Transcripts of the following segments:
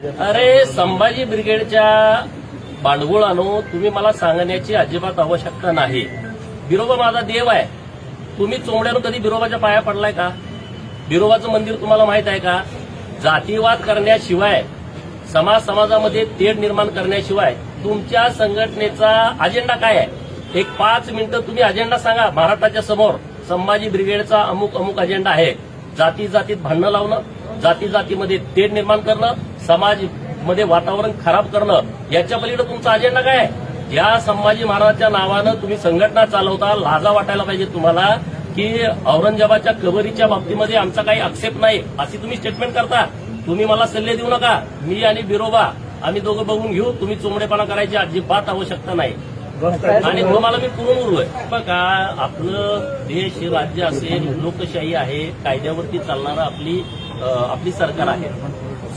अरे संभाजी ब्रिगेडच्या भांडवळानो तुम्ही मला सांगण्याची अजिबात आवश्यकता नाही. बिरोबा माझा देव आहे. तुम्ही चोंबड्यानं कधी बिरोबाच्या पाया पडलाय का? बिरोबाचं मंदिर तुम्हाला माहीत आहे का? जातीवाद करण्याशिवाय समाज समाजामध्ये तेढ निर्माण करण्याशिवाय तुमच्या संघटनेचा अजेंडा काय आहे? एक पाच मिनिटं तुम्ही अजेंडा सांगा महाराष्ट्राच्या समोर. संभाजी ब्रिगेडचा अमुक अमुक अजेंडा आहे. जाती जातीत भांडणं लावणं जाती जातीमध्ये तेढ निर्माण करणं समाजमध्ये वातावरण खराब करणं याच्या पलीकडे तुमचा अजेंडा काय आहे? या संभाजी महाराजांच्या नावानं तुम्ही संघटना चालवता लाजा वाटायला पाहिजे तुम्हाला की औरंगजेबाच्या कबरीच्या बाबतीमध्ये आमचा काही आक्षेप नाही अशी तुम्ही स्टेटमेंट करता. तुम्ही मला सल्ले देऊ नका. मी आणि बिरोबा आम्ही दोघं बघून घेऊ. तुम्ही चोमडेपणा करायची अजिबात आवश्यकता नाही. आणि तुम्हाला मी पुरून उरू आहे? बघा आपलं देश हे राज्य असेल लोकशाही आहे कायद्यावरती चालणारं आपली आपली सरकार आहे.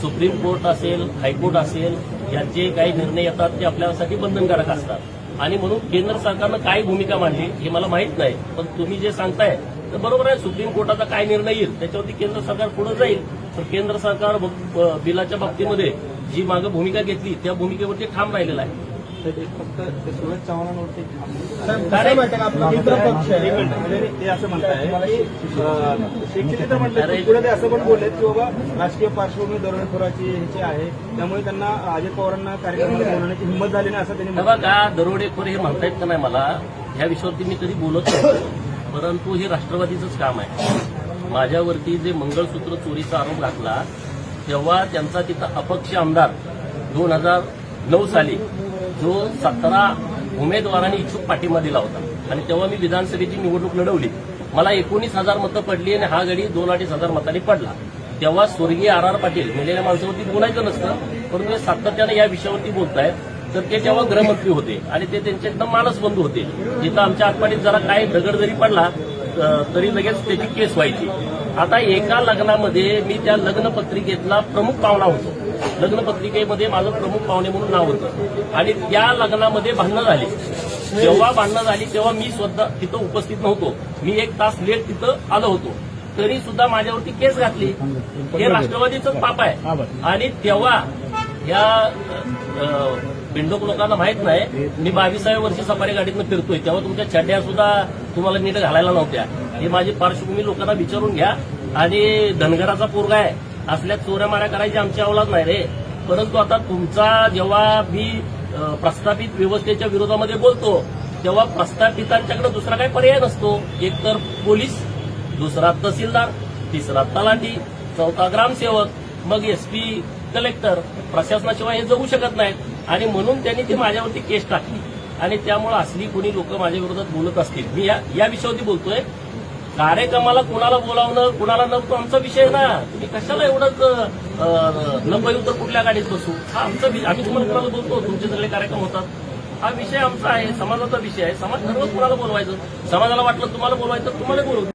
सुप्रीम कोर्ट असेल हायकोर्ट असेल यांचे काही निर्णय येतात ते आपल्यासाठी बंधनकारक असतात. आणि म्हणून केंद्र सरकारनं काय भूमिका मांडली हे मला माहीत नाही पण तुम्ही जे सांगताय तर बरोबर आहे सुप्रीम कोर्टाचा काय निर्णय येईल त्याच्यावरती केंद्र सरकार पुढे जाईल. तर केंद्र सरकार ब- बिलाच्या बाबतीमध्ये जी मागं भूमिका घेतली त्या भूमिकेवरती ठाम राहिलेला आहे. फक्त ते चव्हाणांवरती का एक मिनिट. म्हणजे ते असं म्हणताय की अरे. पण पुढे ते असं पण बोललेत की बाबा राजकीय पार्श्वभूमी दरोडेखोराची ह्याची आहे त्यामुळे त्यांना अजित पवारांना कार्यक्रमाला बोलवण्याची हिंमत झाली नाही असं त्यांनी हे म्हटलं बघा दरोडेखोर हे म्हणता येत का नाही मला ह्या विषयावरती मी कधी बोलत नाही परंतु हे राष्ट्रवादीचंच काम आहे माझ्यावरती जे मंगळसूत्र चोरीचा आरोप घातला तेव्हा त्यांचा तिथं अपक्ष आमदार दोन हजार नऊ साली जो सतरा उमेदवारांनी इच्छुक पाठिंबा दिला होता. आणि तेव्हा मी विधानसभेची निवडणूक लढवली. मला एकोणीस हजार मतं पडली आणि हा गडी दोन अडीच हजार मतांनी पडला. तेव्हा स्वर्गीय आर आर पाटील मेलेल्या माणसावरती बोलायचं नसतं परंतु सातत्यानं या विषयावरती बोलतायत. तर ते तेव्हा गृहमंत्री होते आणि ते त्यांचे एकदम मानसबंधू होते. जिथं आमच्या आतपाडीत जरा काही दगड जरी पडला तरी लगेच त्याची केस व्हायची. आता एका लग्नामध्ये मी त्या लग्नपत्रिकेतला प्रमुख पाहुणा होतो. लग्न पत्रिकेमध्ये माझं प्रमुख पाहुणे म्हणून नाव होतं. आणि त्या लग्नामध्ये भांडणं झाली. जेव्हा भांडणं झाली तेव्हा मी स्वतः तिथं उपस्थित नव्हतो. मी एक तास लेट तिथं आलो होतो. तरी सुद्धा माझ्यावरती केस घातली. हे राष्ट्रवादीचंच पाप आहे. आणि तेव्हा या अ, बिंडोक लोकांना माहीत नाही मी बावीसाव्या वर्षी सफारी गाडीतनं फिरतोय. तेव्हा तुमच्या छड्या सुद्धा तुम्हाला नीट घालायला नव्हत्या. हे माझी पार्श्वभूमी लोकांना विचारून घ्या. आणि धनगराचा पोरगा आहे. असल्या चोऱ्या माऱ्या करायची आमची अवलाद नाही रे. परंतु आता तुमचा जेव्हा मी प्रस्थापित व्यवस्थेच्या विरोधामध्ये बोलतो तेव्हा प्रस्थापितांच्याकडे दुसरा काही पर्याय नसतो. एक तर पोलीस दुसरा तहसीलदार तिसरा तलाठी चौथा ग्रामसेवक मग एसपी कलेक्टर प्रशासनाशिवाय हे जगू शकत नाहीत. आणि म्हणून त्यांनी ती माझ्यावरती केस टाकली. आणि त्यामुळे असली कोणी लोक माझ्या विरोधात बोलत असतील. मी या या विषयावरती बोलतोय. कार्यक्रमाला कुणाला बोलावणं कुणाला नको आमचा विषय ना. तुम्ही कशाला एवढंच अं, कुठल्या गाडीत बसू? हा आमचा आम्ही तुम्हाला कुणाला बोलतो? तुमचे सगळे कार्यक्रम होतात. हा विषय आमचा आहे समाजाचा विषय आहे. समाज ठरवत कुणाला बोलवायचं? समाजाला वाटलं तुम्हाला बोलवायचं तुम्हाला बोलवतो